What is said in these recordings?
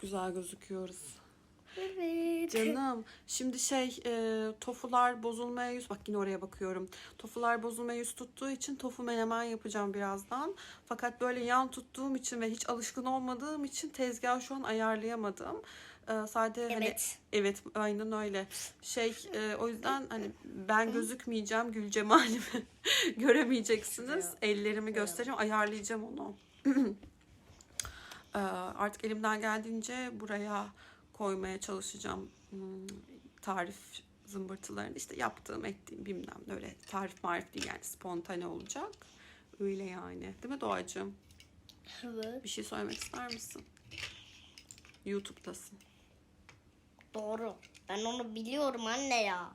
güzel gözüküyoruz. Evet. Canım şimdi şey e, tofular bozulmaya yüz bak yine oraya bakıyorum. Tofular bozulmaya yüz tuttuğu için tofu menemen yapacağım birazdan. Fakat böyle yan tuttuğum için ve hiç alışkın olmadığım için tezgahı şu an ayarlayamadım. E, sadece hani Evet. evet aynen öyle. Şey e, o yüzden hani ben gözükmeyeceğim gül cemalimi göremeyeceksiniz. Ellerimi göstereceğim ayarlayacağım onu. E, artık elimden geldiğince buraya koymaya çalışacağım hmm, tarif zımbırtılarını işte yaptığım ettiğim bilmem ne öyle tarif marif değil yani spontane olacak. Öyle yani. Değil mi Doğacığım? Evet. Bir şey söylemek ister misin? YouTube'dasın. Doğru. Ben onu biliyorum anne ya.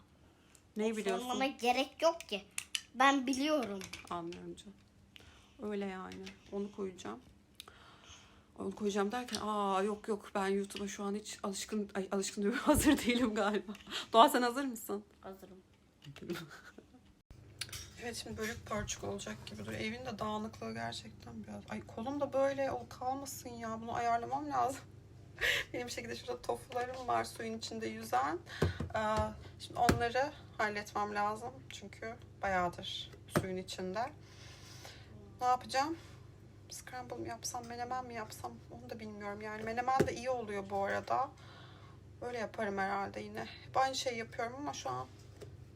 Neyi biliyorsun? Sormana gerek yok ki. Ben biliyorum. Anlıyorum canım. Öyle yani. Onu koyacağım. Onu koyacağım derken aa yok yok ben YouTube'a şu an hiç alışkın ay, alışkın diyorum hazır değilim galiba. Doğa sen hazır mısın? Hazırım. Evet şimdi börek parçık olacak gibi duruyor. Evin de dağınıklığı gerçekten biraz. Ay kolum da böyle o kalmasın ya. Bunu ayarlamam lazım. Benim şekilde şurada tofularım var suyun içinde yüzen. Ee, şimdi onları halletmem lazım. Çünkü bayağıdır suyun içinde. Ne yapacağım? Scramble mı yapsam, menemen mi yapsam onu da bilmiyorum. Yani menemen de iyi oluyor bu arada. Böyle yaparım herhalde yine. Hep aynı şeyi yapıyorum ama şu an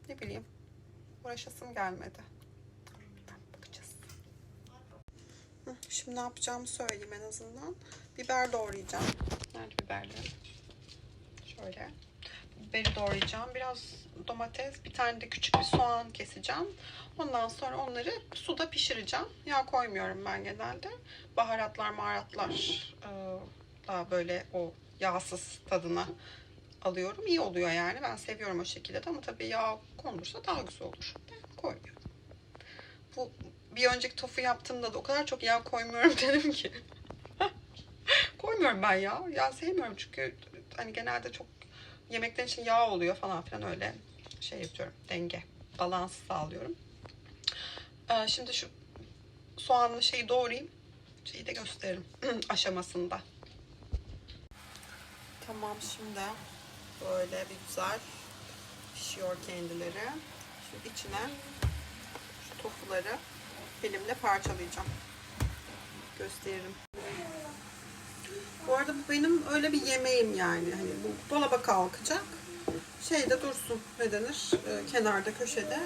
ne bileyim uğraşasım gelmedi. Bakacağız. Şimdi ne yapacağımı söyleyeyim en azından. Biber doğrayacağım. Nerede biberlerim? Şöyle. Biberi doğrayacağım. Biraz domates, bir tane de küçük bir soğan keseceğim. Ondan sonra onları suda pişireceğim. Yağ koymuyorum ben genelde. Baharatlar, maharatlar e, daha böyle o yağsız tadına alıyorum. İyi oluyor yani. Ben seviyorum o şekilde de ama tabii yağ konulursa daha güzel olur. Ben koymuyorum. Bu bir önceki tofu yaptığımda da o kadar çok yağ koymuyorum dedim ki. koymuyorum ben ya. Yağ sevmiyorum çünkü hani genelde çok yemeklerin için yağ oluyor falan filan öyle şey yapıyorum. Denge, balans sağlıyorum. Ee, şimdi şu soğanlı şeyi doğrayayım. Şeyi de gösteririm aşamasında. Tamam şimdi böyle bir güzel pişiyor kendileri. Şimdi içine şu tofuları elimle parçalayacağım. Gösteririm. Arada bu benim öyle bir yemeğim yani. Hani bu dolaba kalkacak. Şeyde dursun ne denir? Ee, kenarda köşede.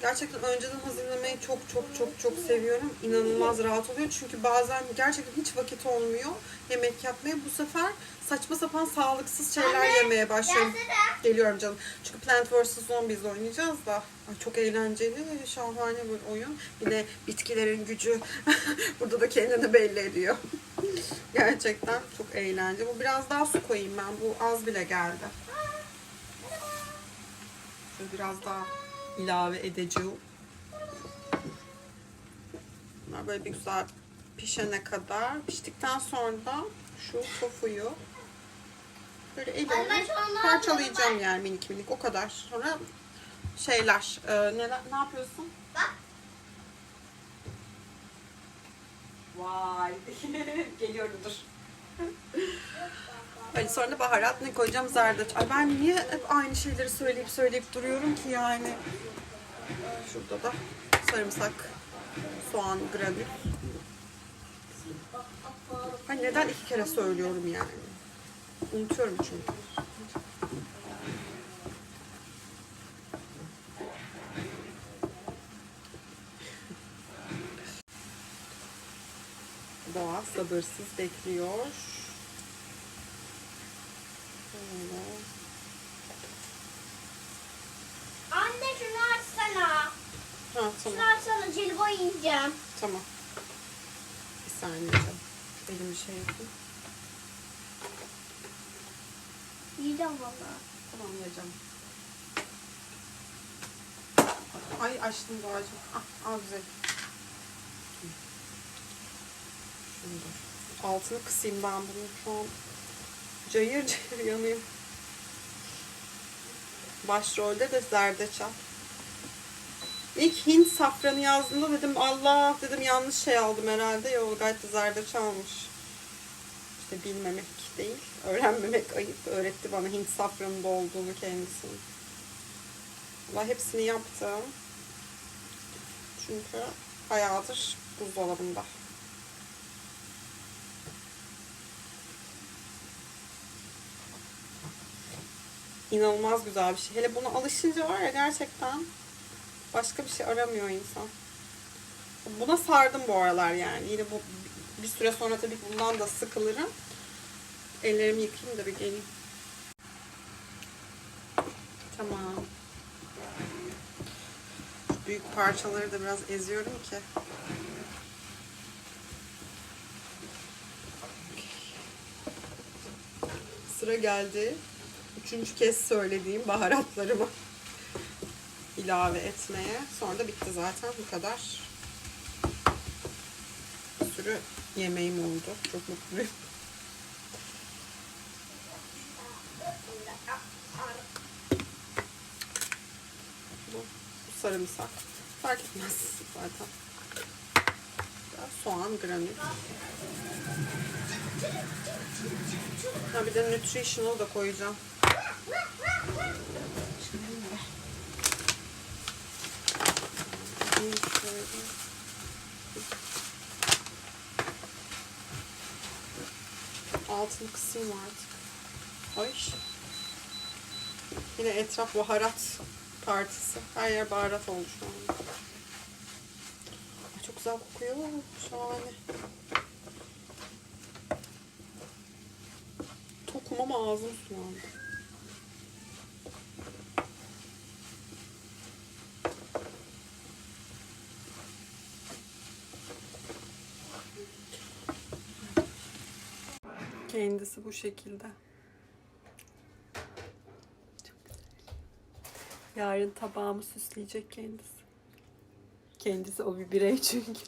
Gerçekten önceden hazırlamayı çok çok çok çok seviyorum. İnanılmaz rahat oluyor. Çünkü bazen gerçekten hiç vakit olmuyor yemek yapmaya. Bu sefer saçma sapan sağlıksız şeyler yemeye başlıyorum. Geliyorum canım. Çünkü Plant vs. Zombies oynayacağız da. Ay, çok eğlenceli, şahane bir oyun. Yine bitkilerin gücü burada da kendini belli ediyor. Gerçekten çok eğlenceli. Bu biraz daha su koyayım ben. Bu az bile geldi. Şöyle biraz daha ilave edeceğim. Bunlar böyle bir güzel pişene kadar. Piştikten sonra da şu tofuyu böyle elimle parçalayacağım yani minik minik o kadar. Sonra şeyler. E, ne, ne yapıyorsun? Vay. Geliyorum dur. Hani sonra baharat ne koyacağım? Zerdeçal. Ay ben niye hep aynı şeyleri söyleyip söyleyip duruyorum ki yani. Şurada da sarımsak, soğan, granül. Ay neden iki kere söylüyorum yani? Unutuyorum çünkü. Doğa sabırsız bekliyor. Şöyle. Anne şunu açsana. Ha tamam. Şunu açsana jelibon yiyeceğim. Tamam. Bir saniye canım. Elimi şey yapayım. Yiyeceğim valla. Tamam yiyeceğim. Ay açtım Doğacığım. Ah, al güzel. Altını kısayım ben bunu şu an. Cayır cayır yanayım. Başrolde de zerdeçal. İlk Hint safranı yazdığımda dedim Allah dedim yanlış şey aldım herhalde. Yok gayet de zerdeçalmış. İşte bilmemek değil, öğrenmemek ayıp. Öğretti bana Hint safranında olduğunu kendisinin. Valla hepsini yaptım. Çünkü bayağıdır buzdolabında. İnanılmaz güzel bir şey. Hele buna alışınca var ya gerçekten başka bir şey aramıyor insan. Buna sardım bu aralar yani. Yine bu bir süre sonra tabii bundan da sıkılırım. Ellerimi yıkayayım da bir geleyim. Tamam. Büyük parçaları da biraz eziyorum ki. Sıra geldi. Üçüncü kez söylediğim baharatlarımı ilave etmeye. Sonra da bitti zaten bu kadar. Bir sürü yemeğim oldu. Çok mutluyum. Bu, sarımsak. Fark etmez zaten. Biraz soğan granül. Ha bir de nutritional da koyacağım. Şöyle. Şöyle. Altını artık. Ay. Yine etraf baharat partisi. Her yer baharat oldu şu an. Ay, Çok güzel kokuyor. Şahane. Tokum ama ağzım sulandı. Kendisi bu şekilde. Çok güzel. Yarın tabağımı süsleyecek kendisi. Kendisi o bir birey çünkü.